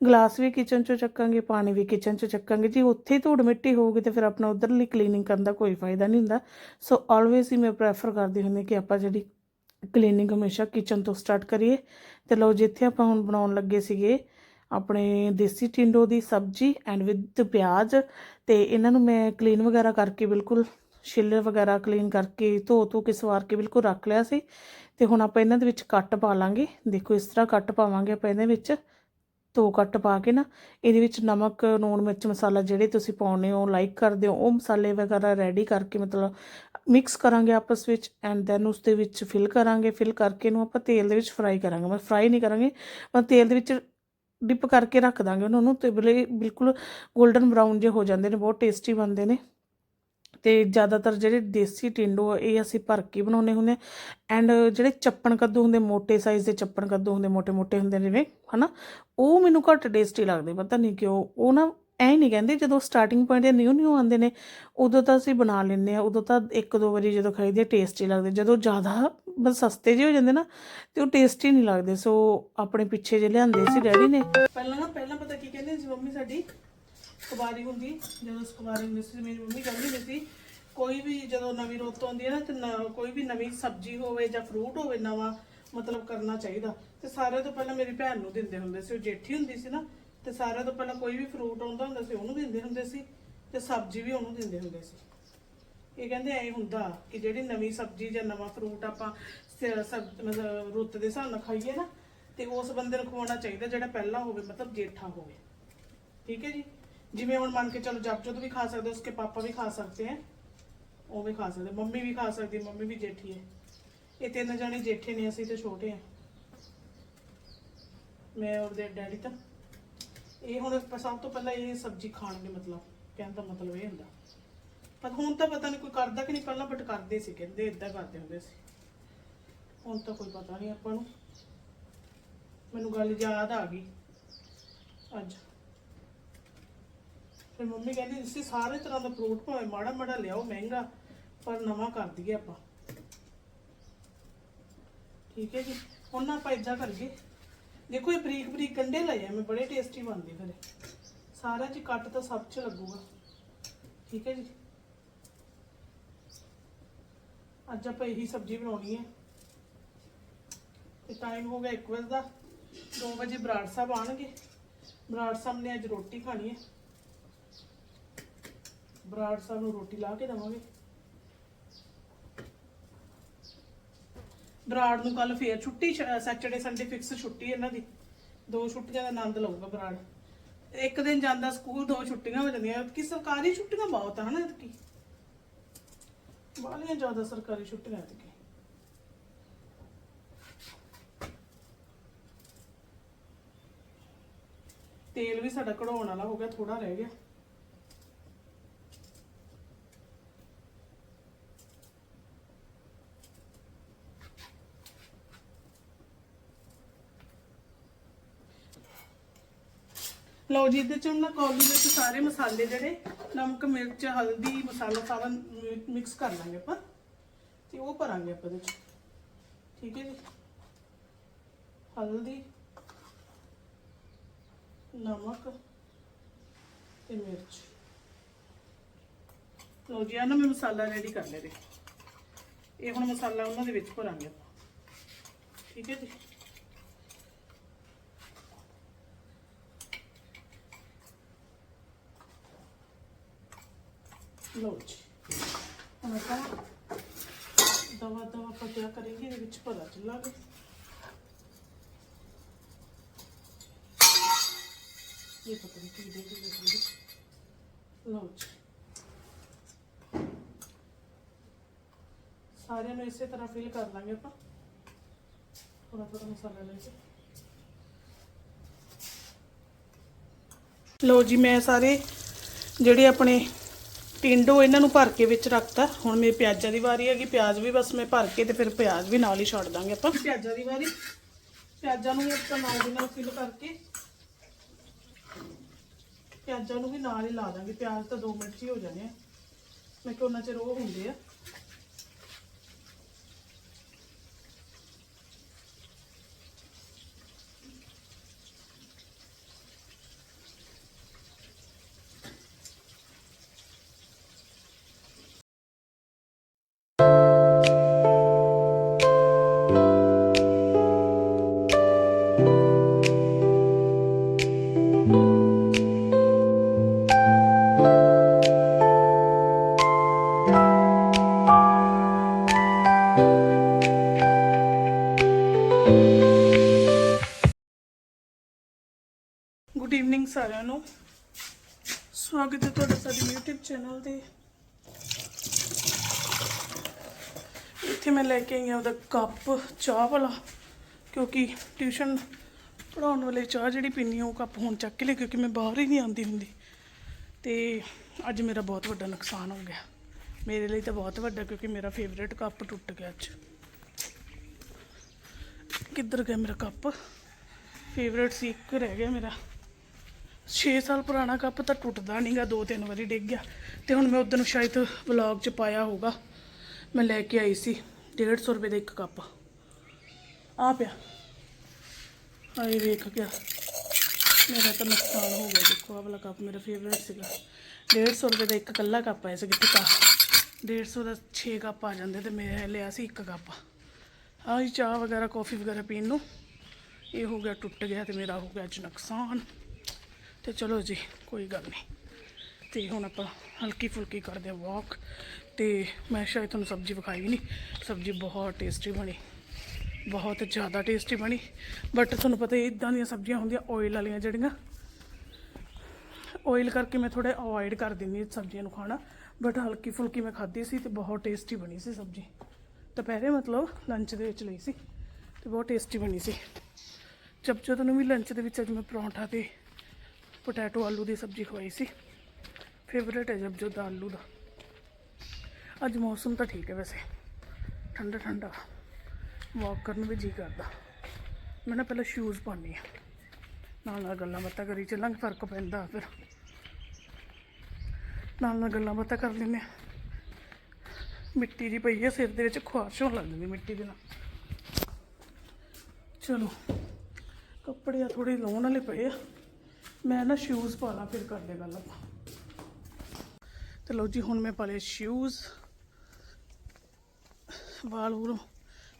ਗਲਾਸ ਵੀ ਕਿਚਨ ਚੋਂ ਚੱਕਾਂਗੇ, ਪਾਣੀ ਵੀ ਕਿਚਨ ਚੋਂ ਚੱਕਾਂਗੇ, ਜੇ ਉੱਥੇ ਹੀ ਧੂੜ ਮਿੱਟੀ ਹੋਊਗੀ ਤੇ ਫਿਰ ਆਪਣਾ ਉਧਰਲੀ ਕਲੀਨਿੰਗ ਕਰਨ ਦਾ ਕੋਈ ਫਾਇਦਾ ਨਹੀਂ ਹੁੰਦਾ। ਸੋ ਆਲਵੇਸ ਹੀ ਮੈਂ ਪ੍ਰੈਫਰ ਕਰਦੀ ਹੁੰਦੀ ਕਿ ਆਪਾਂ ਜਿਹੜੀ ਕਲੀਨਿੰਗ ਹਮੇਸ਼ਾ ਕਿਚਨ ਤੋਂ ਸਟਾਰਟ ਕਰੀਏ। ਤੇ ਲਓ ਜਿੱਥੇ ਆਪਾਂ ਹੁਣ ਬਣਾਉਣ ਲੱਗੇ ਸੀਗੇ, ਆਪਣੇ ਦੇਸੀ ਟਿੰਡੋ ਦੀ ਸਬਜ਼ੀ ਐਂਡ ਵਿਦ ਪਿਆਜ਼। ਤੇ ਇਹਨਾਂ ਨੂੰ ਮੈਂ ਕਲੀਨ ਵਗੈਰਾ ਕਰਕੇ ਬਿਲਕੁਲ ਛਿੱਲੇ ਵਗੈਰਾ ਕਲੀਨ ਕਰਕੇ ਧੋ ਧੋ ਕੇ ਸਵਾਰ ਕੇ ਬਿਲਕੁਲ ਰੱਖ ਲਿਆ ਸੀ। ਤੇ ਹੁਣ ਆਪਾਂ ਇਹਨਾਂ ਦੇ ਵਿੱਚ ਕੱਟ ਪਾ ਲਾਂਗੇ। ਦੇਖੋ ਇਸ ਤਰ੍ਹਾਂ ਕੱਟ ਪਾਵਾਂਗੇ ਆਪਾਂ ਇਹਦੇ ਵਿੱਚ। ਦੋ ਕੱਟ ਪਾ ਕੇ ਨਾ, ਇਹਦੇ ਵਿੱਚ ਨਮਕ ਨੂਣ ਮਿਰਚ ਮਸਾਲਾ ਜਿਹੜੇ ਤੁਸੀਂ ਪਾਉਣੇ ਹੋ ਲਾਈਕ ਕਰਦੇ ਹੋ, ਉਹ ਮਸਾਲੇ ਵਗੈਰਾ ਰੈਡੀ ਕਰਕੇ ਮਤਲਬ ਮਿਕਸ ਕਰਾਂਗੇ ਆਪਸ ਵਿੱਚ ਐਂਡ ਦੈਨ ਉਸ ਦੇ ਵਿੱਚ ਫਿਲ ਕਰਾਂਗੇ ਫਿਲ ਕਰਕੇ ਇਹਨੂੰ ਆਪਾਂ ਤੇਲ ਦੇ ਵਿੱਚ ਫਰਾਈ ਕਰਾਂਗੇ। ਮੈਂ ਫਰਾਈ ਨਹੀਂ ਕਰਾਂਗੇ ਮੈਂ ਤੇਲ ਦੇ ਵਿੱਚ ਡਿਪ ਕਰਕੇ ਰੱਖ ਦਾਂਗੇ ਉਹਨਾਂ ਨੂੰ ਤੇ ਬਿਲਕੁਲ 골ਡਨ ਬਰਾਊਨ ਜੇ ਹੋ ਜਾਂਦੇ ਨੇ, ਬਹੁਤ ਟੇਸਟੀ ਬਣਦੇ ਨੇ। ਤੇ ਜ਼ਿਆਦਾਤਰ ਜਿਹੜੇ ਦੇਸੀ ਟਿੰਡੋ ਇਹ ਅਸੀਂ ਭਰ ਕੇ ਬਣਾਉਨੇ ਹੁੰਦੇ ਐਂਡ ਜਿਹੜੇ ਚੱਪਣ ਕੱਦੂ ਹੁੰਦੇ, ਮੋਟੇ ਸਾਈਜ਼ ਦੇ ਚੱਪਣ ਕੱਦੂ ਹੁੰਦੇ ਮੋਟੇ ਮੋਟੇ ਹੁੰਦੇ ਜਿਵੇਂ, ਹਨਾ? ਉਹ ਮੈਨੂੰ ਘੱਟ ਟੇਸਟੀ ਲੱਗਦੇ, ਪਤਾ ਨਹੀਂ ਕਿਉਂ। ਉਹ ਨਾ ਐ ਨਹੀਂ ਕਹਿੰਦੇ, ਜਦੋਂ ਸਟਾਰਟਿੰਗ ਪੁਆਇੰਟ ਤੇ ਨਿਊ ਨਿਊ ਆਉਂਦੇ ਨੇ, ਉਦੋਂ ਤਾਂ ਅਸੀਂ ਬਣਾ ਲੈਂਦੇ ਆ ਉਦੋਂ ਤਾਂ ਇੱਕ ਦੋ ਵਾਰੀ ਜਦੋਂ ਖਾਈਦੇ ਟੇਸਟੀ ਲੱਗਦੇ। ਜਦੋਂ ਜ਼ਿਆਦਾ ਬਸ ਸਸਤੇ ਜਿਹੇ ਹੋ ਜਾਂਦੇ ਨਾ, ਤੇ ਉਹ ਟੇਸਟੀ ਨਹੀਂ ਲੱਗਦੇ। ਸੋ ਆਪਣੇ ਪਿੱਛੇ ਜੇ ਲਿਆਂਦੇ ਸੀ ਡੈਡੀ ਨੇ। ਪਹਿਲਾਂ ਨਾ, ਪਹਿਲਾਂ ਪਤਾ ਕੀ ਕਹਿੰਦੇ ਸੀ ਮੰਮੀ ਸਾਡੀ? ਕੁਵਾਰੀ ਹੁੰਦੀ, ਜਦੋਂ ਕੁਵਾਰੀ ਹੁੰਦੀ ਸੀ ਮੇਰੀ ਮੰਮੀ ਕਹਿੰਦੀ ਹੁੰਦੀ ਸੀ, ਕੋਈ ਵੀ ਜਦੋਂ ਨਵੀਂ ਰੁੱਤ ਆਉਂਦੀ ਹੈ ਨਾ, ਤੇ ਨ- ਕੋਈ ਵੀ ਨਵੀਂ ਸਬਜ਼ੀ ਹੋਵੇ ਜਾਂ ਫਰੂਟ ਹੋਵੇ ਨਵਾਂ, ਮਤਲਬ ਕਰਨਾ ਚਾਹੀਦਾ। ਤੇ ਸਾਰਿਆਂ ਤੋਂ ਪਹਿਲਾਂ ਮੇਰੀ ਭੈਣ ਨੂੰ ਦਿੰਦੇ ਹੁੰਦੇ ਸੀ, ਉਹ ਜੇਠੀ ਹੁੰਦੀ ਸੀ ਨਾ, ਤੇ ਸਾਰਿਆਂ ਤੋਂ ਪਹਿਲਾਂ ਕੋਈ ਵੀ ਫਰੂਟ ਆਉਂਦਾ ਹੁੰਦਾ ਸੀ, ਉਹਨੂੰ ਦਿੰਦੇ ਹੁੰਦੇ ਸੀ, ਤੇ ਸਬਜ਼ੀ ਵੀ ਉਹਨੂੰ ਦਿੰਦੇ ਹੁੰਦੇ ਸੀ। ਇਹ ਕਹਿੰਦੇ ਐ ਹੁੰਦਾ ਕਿ ਜਿਹੜੀ ਨਵੀਂ ਸਬਜ਼ੀ ਜਾਂ ਨਵਾਂ ਫਰੂਟ ਆਪਾਂ ਸ- ਸਬ- ਮਤਲਬ ਰੁੱਤ ਦੇ ਹਿਸਾਬ ਨਾਲ ਖਾਈਏ ਨਾ, ਤੇ ਉਸ ਬੰਦੇ ਨੂੰ ਖਵਾਉਣਾ ਚਾਹੀਦਾ ਜਿਹੜਾ ਪਹਿਲਾਂ ਹੋਵੇ, ਮਤਲਬ ਜੇਠਾ ਹੋਵੇ। ਠੀਕ ਹੈ ਜੀ? ਜਿਵੇਂ ਹੁਣ ਮੰਨ ਕੇ ਚਲੋ ਜਪਜੋਤ ਵੀ ਖਾ ਸਕਦੇ ਉਸਕੇ ਪਾਪਾ ਵੀ ਖਾ ਸਕਦੇ ਹੈ, ਉਹ ਵੀ ਖਾ ਸਕਦੇ ਮੰਮੀ ਵੀ ਖਾ ਸਕਦੀ ਮੰਮੀ ਵੀ ਜੇਠੀ ਹੈ। ਇਹ ਤਿੰਨ ਜਣੇ ਜੇਠੇ ਨੇ, ਅਸੀਂ ਤੇ ਛੋਟੇ ਆ ਮੈਂ ਔਰ ਦੇ ਡੈਡੀ ਤਾਂ। ਇਹ ਹੁਣ ਸਭ ਤੋਂ ਪਹਿਲਾਂ ਇਹ ਸਬਜ਼ੀ ਖਾਣਗੇ ਮਤਲਬ, ਕਹਿਣ ਦਾ ਮਤਲਬ ਇਹ ਹੁੰਦਾ। ਪਰ ਹੁਣ ਤਾਂ ਪਤਾ ਨਹੀਂ ਕੋਈ ਕਰਦਾ ਕਿ ਨਹੀਂ, ਪਹਿਲਾਂ ਬਟ ਕਰਦੇ ਸੀ, ਕਹਿੰਦੇ ਇਦਾਂ ਕਰਦੇ ਹੁੰਦੇ ਸੀ। ਹੁਣ ਤਾਂ ਕੋਈ ਪਤਾ ਨਹੀਂ ਆਪਾਂ ਨੂੰ। ਮੈਨੂੰ ਗੱਲ ਯਾਦ ਆ ਗਈ। ਅੱਜ। ਫਿਰ ਮੰਮੀ ਕਹਿੰਦੀ ਤੁਸੀਂ ਸਾਰੇ ਤਰ੍ਹਾਂ ਦਾ ਫਰੂਟ ਭਾਵੇਂ ਮਾੜਾ ਮਾੜਾ ਲਿਆਓ, ਮਹਿੰਗਾ, ਪਰ ਨਵਾਂ ਕਰ ਦਈਏ ਆਪਾਂ। ਠੀਕ ਹੈ ਜੀ? ਉਹਨਾਂ ਆਪਾਂ ਇਦਾਂ ਕਰੀਏ। ਦੇਖੋ, ਇਹ ਬਰੀਕ ਬਰੀਕ ਗੰਡੇ ਲਏ ਆ ਮੈਂ, ਬੜੇ ਟੇਸਟੀ ਬਣਦੇ ਫਿਰ ਸਾਰਾ 'ਚ ਕੱਟ ਤਾਂ ਸਭ 'ਚ ਲੱਗੂਗਾ। ਠੀਕ ਹੈ ਜੀ? ਅੱਜ ਆਪਾਂ ਇਹੀ ਸਬਜ਼ੀ ਬਣਾਉਣੀ ਹੈ। ਤੇ ਟਾਈਮ ਹੋ ਗਿਆ 1 ਵਜੇ ਦਾ। 2 ਵਜੇ ਬਰਾੜ ਸਾਹਿਬ ਆਣਗੇ ਬਰਾੜ ਸਾਹਿਬ ਨੇ ਅੱਜ ਰੋਟੀ ਖਾਣੀ ਹੈ। ਬਰਾੜ ਸਾਹਿਬ ਨੂੰ ਰੋਟੀ ਲਾ ਕੇ ਦੇਵਾਂਗੇ। ਬਰਾੜ ਨੂੰ ਕੱਲ ਫੇਰ ਛੁੱਟੀ ਸੈਟਰਡੇ ਸੰਡੇ ਫਿਕਸ ਛੁੱਟੀ ਇਹਨਾਂ ਦੀ। ਦੋ ਛੁੱਟੀਆਂ ਦਾ ਆਨੰਦ ਲਊਗਾ ਬਰਾੜ। ਇੱਕ ਦਿਨ ਜਾਂਦਾ ਸਕੂਲ, ਦੋ ਛੁੱਟੀਆਂ ਹੋ ਜਾਂਦੀਆਂ। ਕਿ ਸਰਕਾਰੀ ਛੁੱਟੀਆਂ ਬਹੁਤ ਆ ਹਨਾ ਇਤਕੀ ਬਾਲੀਆਂ ਜ਼ਿਆਦਾ ਸਰਕਾਰੀ ਛੁੱਟੀਆਂ ਇਤਕੀ ਤੇਲ ਵੀ ਸਾਡਾ ਕਢਾਉਣ ਵਾਲਾ ਹੋ ਗਿਆ ਥੋੜਾ ਰਹਿ ਗਿਆ। ਲਓ ਜੀ, ਇਹਦੇ ਚ ਨਾ ਕੌਲੀ ਵਿੱਚ ਸਾਰੇ ਮਸਾਲੇ ਜਿਹੜੇ, ਨਮਕ, ਮਿਰਚ, ਹਲਦੀ, ਮਸਾਲਾ ਸਾਰਾ ਮਿਕਸ ਕਰ ਲਾਂਗੇ ਆਪਾਂ। ਤੇ ਉਹ ਭਰਾਂਗੇ ਆਪਾਂ ਇਹਦੇ ਚ। ਠੀਕ ਹੈ ਜੀ? ਹਲਦੀ, ਨਮਕ ਤੇ ਮਿਰਚ। ਲਓ ਜੀ ਆ ਨਾ ਮੈਂ ਮਸਾਲਾ ਰੈਡੀ ਕਰ ਲਿਆ ਦੇ ਇਹ ਹੁਣ ਮਸਾਲਾ ਉਹਨਾਂ ਦੇ ਵਿੱਚ ਭਰਾਂਗੇ ਆਪਾਂ। ਠੀਕ ਹੈ ਜੀ? ਲਓ ਜੀ ਹੁਣ ਆਪਾਂ ਦਵਾ ਦਵਾ ਆਪਾਂ ਕੀ ਕरेंगे ਇਹਦੇ ਵਿੱਚ ਭਰਾ ਚੱਲਾਂਗੇ ਇਹ ਪਤਾ ਨਹੀਂ ਕੀ ਦੇ ਕੀ ਦੇ ਲਓ ਜੀ ਸਾਰਿਆਂ ਨੂੰ ਇਸੇ ਤਰ੍ਹਾਂ ਫਿਲ ਕਰ ਲਾਂਗੇ ਆਪਾਂ ਥੋੜਾ ਥੋੜਾ ਮਸਾਲਾ ਲੈ ਕੇ ਲਓ ਜੀ ਮੈਂ ਸਾਰੇ ਜਿਹੜੇ ਆਪਣੇ ਟਿੰਡੋ ਇਹਨਾਂ ਨੂੰ ਭਰ ਕੇ ਵਿੱਚ ਰੱਖਤਾ। ਹੁਣ ਮੇਰੇ ਪਿਆਜ਼ਾਂ ਦੀ ਵਾਰੀ ਹੈਗੀ, ਪਿਆਜ਼ ਵੀ ਬਸ ਮੈਂ ਭਰ ਕੇ ਤੇ ਫਿਰ ਪਿਆਜ਼ ਵੀ ਨਾਲ ਹੀ ਛੱਡ ਦਾਂਗੇ ਆਪਾਂ। ਪਿਆਜ਼ਾਂ ਦੀ ਵਾਰੀ। ਪਿਆਜ਼ਾਂ ਨੂੰ ਵੀ ਆਪਾਂ ਨਾਲ ਦੀ ਨਾਲ ਫਿਲ ਕਰਕੇ ਪਿਆਜ਼ਾਂ ਨੂੰ ਵੀ ਨਾਲ ਹੀ ਲਾ ਦਾਂਗੇ। ਪਿਆਜ਼ ਤਾਂ 2 ਮਿੰਟ 'ਚ ਹੀ ਹੋ ਜਾਣੇ ਆ। ਮੈਂ ਕਿ ਉਹਨਾਂ ਚਿਰ ਉਹ ਹੁੰਦੇ ਆ। ਸਾਰਿਆਂ ਨੂੰ। ਸਵਾਗਤ ਹੈ ਤੁਹਾਡਾ ਸਾਡੇ YouTube ਚੈਨਲ ਤੇ। ਇੱਥੇ ਮੈਂ ਲੈ ਕੇ ਆਈ ਹਾਂ ਉਹਦਾ ਕੱਪ, ਚਾਹ ਵਾਲਾ, ਕਿਉਂਕਿ ਟਿਊਸ਼ਨ ਪੜਾਉਣ ਵਾਲੇ ਚਾਹ ਜਿਹੜੀ ਪੀਣੀ ਉਹ ਕੱਪ ਹੁਣ ਚੱਕ ਕੇ ਲਿਆ ਕਿਉਂਕਿ ਮੈਂ ਬਾਹਰ ਹੀ ਨਹੀਂ ਆਉਂਦੀ ਹੁੰਦੀ। ਤੇ ਅੱਜ ਮੇਰਾ ਬਹੁਤ ਵੱਡਾ ਨੁਕਸਾਨ ਹੋ ਗਿਆ। ਮੇਰੇ ਲਈ ਤਾਂ ਬਹੁਤ ਵੱਡਾ, ਕਿਉਂਕਿ ਮੇਰਾ ਫੇਵਰੇਟ ਕੱਪ ਟੁੱਟ ਗਿਆ ਅੱਜ। ਕਿੱਧਰ ਗਿਆ ਮੇਰਾ ਕੱਪ? ਫੇਵਰੇਟ ਸੀ, ਇੱਕ ਰਹਿ ਗਿਆ ਮੇਰਾ। 6 ਸਾਲ ਪੁਰਾਣਾ ਕੱਪ ਤਾਂ ਟੁੱਟਦਾ ਨਹੀਂਗਾ ਦੋ ਤਿੰਨ ਵਾਰੀ ਡਿੱਗ ਗਿਆ। ਤੇ ਹੁਣ ਮੈਂ ਉਦੋਂ ਸ਼ਾਇਦ ਵਲੌਗ 'ਚ ਪਾਇਆ ਹੋਊਗਾ। ਮੈਂ ਲੈ ਕੇ ਆਈ ਸੀ 150 ਰੁਪਏ ਦਾ ਇੱਕ ਕੱਪ। ਆ ਪਿਆ। ਆਏ ਵੇਖ ਗਿਆ ਮੇਰਾ ਤਾਂ ਨੁਕਸਾਨ ਹੋ ਗਿਆ। ਦੇਖੋ, ਆਹ ਵਾਲਾ ਕੱਪ ਮੇਰਾ ਫੇਵਰੇਟ ਸੀਗਾ। 150 ਰੁਪਏ ਦਾ ਇੱਕ ਕੱਲਾ ਕੱਪ ਆਇਆ ਸੀ ਕਿਤੇ ਤਾਂ 150 ਦਾ 6 ਕੱਪ ਆ ਜਾਂਦੇ ਤੇ ਮੈਂ ਲਿਆ ਸੀ ਇੱਕ ਕੱਪ। ਆਹ ਜੀ ਚਾਹ ਵਗੈਰਾ, ਕੌਫੀ ਵਗੈਰਾ ਪੀਣ ਨੂੰ। ਇਹ ਹੋ ਗਿਆ, ਟੁੱਟ ਗਿਆ ਤੇ ਮੇਰਾ ਹੋ ਗਿਆ ਅੱਜ ਨੁਕਸਾਨ। ਤੇ ਚਲੋ ਜੀ, ਕੋਈ ਗੱਲ ਨਹੀਂ। ਤੇ ਹੁਣ ਆਪਾਂ ਹਲਕੀ ਫੁਲਕੀ ਕਰਦੇ ਆ ਵਾਕ ਤੇ ਮੈਂ ਸ਼ਾਇਦ ਤੁਹਾਨੂੰ ਸਬਜ਼ੀ ਵਿਖਾਈ ਵੀ ਨਹੀਂ। ਸਬਜ਼ੀ ਬਹੁਤ ਟੇਸਟੀ ਬਣੀ। ਬਹੁਤ ਜ਼ਿਆਦਾ ਟੇਸਟੀ ਬਣੀ। ਬਟ ਤੁਹਾਨੂੰ ਪਤਾ ਇਦਾਂ ਦੀਆਂ ਸਬਜ਼ੀਆਂ ਹੁੰਦੀਆਂ ਆਇਲ ਵਾਲੀਆਂ ਜਿਹੜੀਆਂ। ਆਇਲ ਕਰਕੇ ਮੈਂ ਥੋੜਾ ਅਵੋਇਡ ਕਰ ਦਿੰਦੀ ਸਬਜ਼ੀਆਂ ਨੂੰ ਖਾਣਾ। ਬਟ ਹਲਕੀ ਫੁਲਕੀ ਮੈਂ ਖਾਧੀ ਸੀ ਤੇ ਬਹੁਤ ਟੇਸਟੀ ਬਣੀ ਸੀ ਸਬਜ਼ੀ। ਦੁਪਹਿਰੇ ਮਤਲਬ ਲੰਚ ਦੇ ਵਿੱਚ ਲਈ ਸੀ। ਤੇ ਬਹੁਤ ਟੇਸਟੀ ਬਣੀ ਸੀ। ਜਬ ਨੂੰ ਵੀ ਲੰਚ ਦੇ ਵਿੱਚ ਅੱਜ ਮੈਂ ਪਰੌਂਠਾ ਤੇ ਪੋਟੈਟੋ ਆਲੂ ਦੀ ਸਬਜ਼ੀ ਖਵਾਈ ਸੀ। ਫੇਵਰੇਟ ਹੈ ਜਬ ਦਾ ਆਲੂ ਦਾ। ਅੱਜ ਮੌਸਮ ਤਾਂ ਠੀਕ ਹੈ ਵੈਸੇ। ਠੰਡਾ ਠੰਡਾ। ਵਾਕ ਕਰਨ ਵੀ ਜੀ ਕਰਦਾ। ਮੈਂ ਨਾ ਪਹਿਲਾਂ ਸ਼ੂਜ਼ ਪਾਉਂਦੀ ਆ ਨਾਲ ਨਾਲ ਗੱਲਾਂ ਬਾਤਾਂ ਕਰੀ ਚੱਲਾਂਗੇ, ਫ਼ਰਕ ਪੈਂਦਾ ਫਿਰ। ਨਾਲ ਨਾਲ ਗੱਲਾਂ ਬਾਤਾਂ ਕਰ ਲੈਂਦੇ ਹਾਂ। ਮਿੱਟੀ ਦੀ ਪਈ ਹੈ, ਸਿਰ ਦੇ ਵਿੱਚ ਖੁਆਸ਼ ਹੋਣ ਲੱਗ ਜਾਂਦੀ ਮਿੱਟੀ ਦੇ ਨਾਲ। ਚਲੋ, ਕੱਪੜੇ ਆ ਥੋੜੇ ਲਾਉਣ ਵਾਲੇ ਪਏ ਆ। ਮੈਂ ਨਾ ਸ਼ੂਜ਼ ਪਾ ਲਾਂ ਫਿਰ ਕਰਦੇ ਗੱਲ ਆਪਾਂ। ਤੇ ਲਓ ਜੀ, ਹੁਣ ਮੈਂ ਪਾ ਲਏ ਸ਼ੂਜ਼ ਵਾਲ ਵੂਲ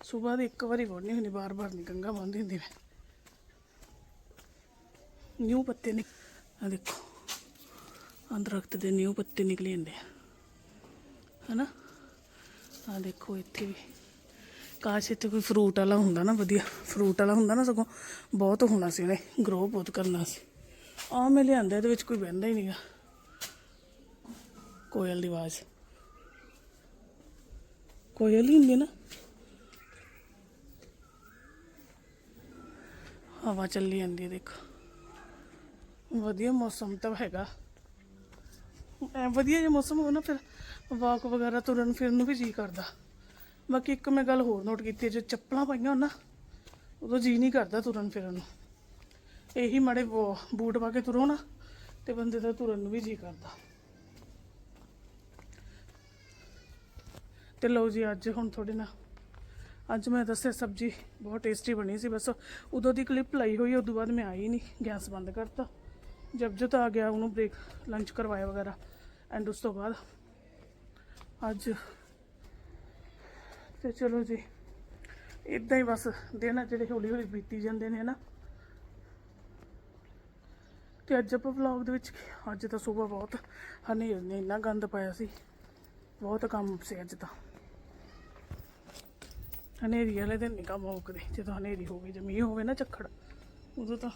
ਸਵੇਰ ਦੀ ਇੱਕ ਵਾਰੀ ਵੜਨੀ ਹੁੰਦੀ, ਬਾਰ-ਬਾਰ ਨਹੀਂ ਕੰਗਾ ਬੰਨ੍ਹਦੀ ਹੁੰਦੀ ਮੈਂ ਨਿਊ ਪੱਤੇ ਨੇ ਆ ਦੇਖੋ, ਆਹ ਦੇ ਨਿਊ ਪੱਤੇ ਨਿਕਲੇ ਜਾਂਦੇ ਆ। ਹਨਾ? ਆ ਦੇਖੋ, ਇੱਥੇ ਵੀ। ਕਾਸ਼ ਇੱਥੇ ਕੋਈ ਫਰੂਟ ਵਾਲਾ ਹੁੰਦਾ ਨਾ, ਵਧੀਆ। ਫਰੂਟ ਵਾਲਾ ਹੁੰਦਾ ਨਾ ਸਗੋਂ, ਬਹੁਤ ਹੋਣਾ ਸੀ ਉਹਨੇ ਗਰੋ ਬਹੁਤ ਕਰਨਾ ਸੀ। ਆ ਮੈਂ ਲਿਆਂਦਾ, ਇਹਦੇ ਵਿੱਚ ਕੋਈ ਬਹਿੰਦਾ ਹੀ ਨਹੀਂਗਾ। ਕੋਇਲ ਦੀ ਆਵਾਜ਼। ਕੋਇਲ ਹੀ ਹੁੰਦੀ ਨਾ। ਹਵਾ ਚੱਲੀ ਜਾਂਦੀ ਹੈ ਦੇਖੋ। ਵਧੀਆ ਮੌਸਮ ਤਾਂ ਹੈਗਾ। ਐ ਵਧੀਆ ਜਿਹਾ ਮੌਸਮ ਹੋ ਨਾ, ਫਿਰ ਵਾਕ ਵਗੈਰਾ ਤੁਰਨ ਫਿਰਨ ਨੂੰ ਵੀ ਜੀ ਕਰਦਾ। ਬਾਕੀ ਇੱਕ ਮੈਂ ਗੱਲ ਹੋਰ ਨੋਟ ਕੀਤੀ ਜੇ ਚੱਪਲਾਂ ਪਾਈਆਂ ਹੋਣ ਨਾ, ਉਦੋਂ ਜੀ ਨਹੀਂ ਕਰਦਾ ਤੁਰਨ ਫਿਰਨ ਨੂੰ। ਇਹੀ ਮਾੜੇ ਬੋ- ਬੂਟ ਪਾ ਕੇ ਤੁਰੋ ਨਾ ਤੇ ਬੰਦੇ ਦਾ ਤੁਰਨ ਨੂੰ ਵੀ ਜੀ ਕਰਦਾ। ਤੇ ਲਓ ਜੀ, ਅੱਜ ਹੁਣ ਥੋੜੀ ਨਾ ਅੱਜ ਮੈਂ ਦੱਸਿਆ ਸਬਜੀ ਬਹੁਤ ਟੇਸਟੀ ਬਣੀ ਸੀ, ਬਸ ਉਦੋਂ ਦੀ ਕਲਿੱਪ ਲਾਈ ਹੋਈ ਹੈ ਉਦੋਂ ਬਾਅਦ ਮੈਂ ਆਈ ਨਹੀਂ, ਗੈਸ ਬੰਦ ਕਰਤਾ। ਜਬ ਜਦ ਆ ਗਿਆ, ਉਹਨੂੰ ਬ੍ਰੇਕ ਲੰਚ ਕਰਵਾਇਆ ਵਗੈਰਾ ਐਂਡ ਉਸ ਤੋਂ ਬਾਅਦ ਅੱਜ ਤੇ ਚਲੋ ਜੀ ਇਦਾਂ ਹੀ ਬਸ ਦਿਨ ਆ ਜਿਹੜੇ ਹੌਲੀ ਹੌਲੀ ਬੀਤੀ ਜਾਂਦੇ ਨੇ ਨਾ ਤੇ ਅੱਜ ਆਪਾਂ ਵਲੌਗ ਦੇ ਵਿੱਚ ਅੱਜ ਤਾਂ ਸਵੇਰ ਬਹੁਤ ਹਨੇਰ ਨੇ ਇੰਨਾ ਗੰਦ ਪਾਇਆ ਸੀ। ਬਹੁਤ ਕੰਮ ਸੀ ਅੱਜ ਤਾਂ। ਹਨੇਰੀ ਵਾਲੇ ਦਿਨ ਨਹੀਂ ਕੰਮ ਮੁੱਕਦੇ, ਜਦੋਂ ਹਨੇਰੀ ਹੋਵੇ ਜਾਂ ਮੀਂਹ ਹੋਵੇ ਨਾ ਝੱਖੜ, ਉਦੋਂ ਤਾਂ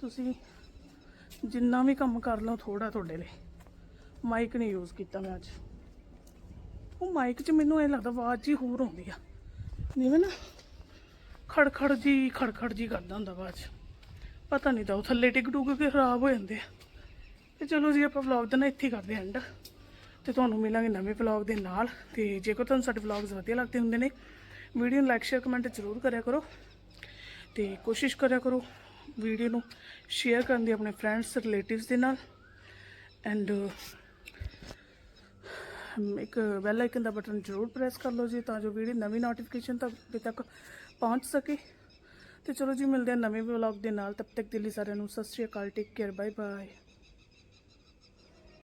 ਤੁਸੀਂ ਜਿੰਨਾ ਵੀ ਕੰਮ ਕਰ ਲਓ ਥੋੜਾ ਤੁਹਾਡੇ ਲਈ। ਮਾਈਕ ਨਹੀਂ ਯੂਜ਼ ਕੀਤਾ ਮੈਂ ਅੱਜ। ਉਹ ਮਾਈਕ 'ਚ ਮੈਨੂੰ ਐ ਲੱਗਦਾ ਆਵਾਜ਼ ਜੀ ਹੋਰ ਆਉਂਦੀ ਆ। ਜਿਵੇਂ ਨਾ ਖੜਖੜ ਜੀ ਖੜਖੜ ਜੀ ਕਰਦਾ ਹੁੰਦਾ ਆਵਾਜ਼। ਪਤਾ ਨਹੀਂ ਤਾਂ ਉਹ ਥੱਲੇ ਟਿਕ ਟੁਕ ਕੇ ਖਰਾਬ ਹੋ ਜਾਂਦੇ ਆ। ਤੇ ਚਲੋ ਜੀ, ਆਪਾਂ ਵਲੌਗ ਦਾ ਨਾ ਇੱਥੇ ਹੀ ਕਰਦੇ ਐਂਡ ਤੇ ਤੁਹਾਨੂੰ ਮਿਲਾਂਗੇ ਨਵੇਂ ਵਲੌਗ ਦੇ ਨਾਲ। ਤੇ ਜੇਕਰ ਤੁਹਾਨੂੰ ਸਾਡੇ ਵਲੌਗਸ ਵਧੀਆ ਲੱਗਦੇ ਹੁੰਦੇ ਨੇ, ਵੀਡੀਓ ਨੂੰ ਲਾਈਕ ਸ਼ੇਅਰ ਕਮੈਂਟ ਜ਼ਰੂਰ ਕਰਿਆ ਕਰੋ। ਤੇ ਕੋਸ਼ਿਸ਼ ਕਰਿਆ ਕਰੋ ਵੀਡੀਓ ਨੂੰ ਸ਼ੇਅਰ ਕਰਨ ਦੀ ਆਪਣੇ ਫਰੈਂਡਸ ਰਿਲੇਟਿਵਸ ਦੇ ਨਾਲ। ਐਂਡ ਇੱਕ ਬੈਲ ਆਈਕਨ ਦਾ ਬਟਨ ਜ਼ਰੂਰ ਪ੍ਰੈਸ ਕਰ ਲਓ ਜੀ, ਤਾਂ ਜੋ ਵੀਡੀਓ ਨਵੀਂ ਨੋਟੀਫਿਕੇਸ਼ਨ ਤੁਹਾਡੇ ਤੱਕ ਪਹੁੰਚ ਸਕੇ। ਤੇ ਚਲੋ ਜੀ, ਮਿਲਦੇ ਹਾਂ ਨਵੇਂ ਵਲੌਗ ਦੇ ਨਾਲ। ਤਬ ਤੱਕ ਦਿੱਲੀ ਸਾਰਿਆਂ ਨੂੰ ਸਤਿ ਸ਼੍ਰੀ ਅਕਾਲ ਟੇਕ ਕੇਅਰ ਬਾਏ ਬਾਏ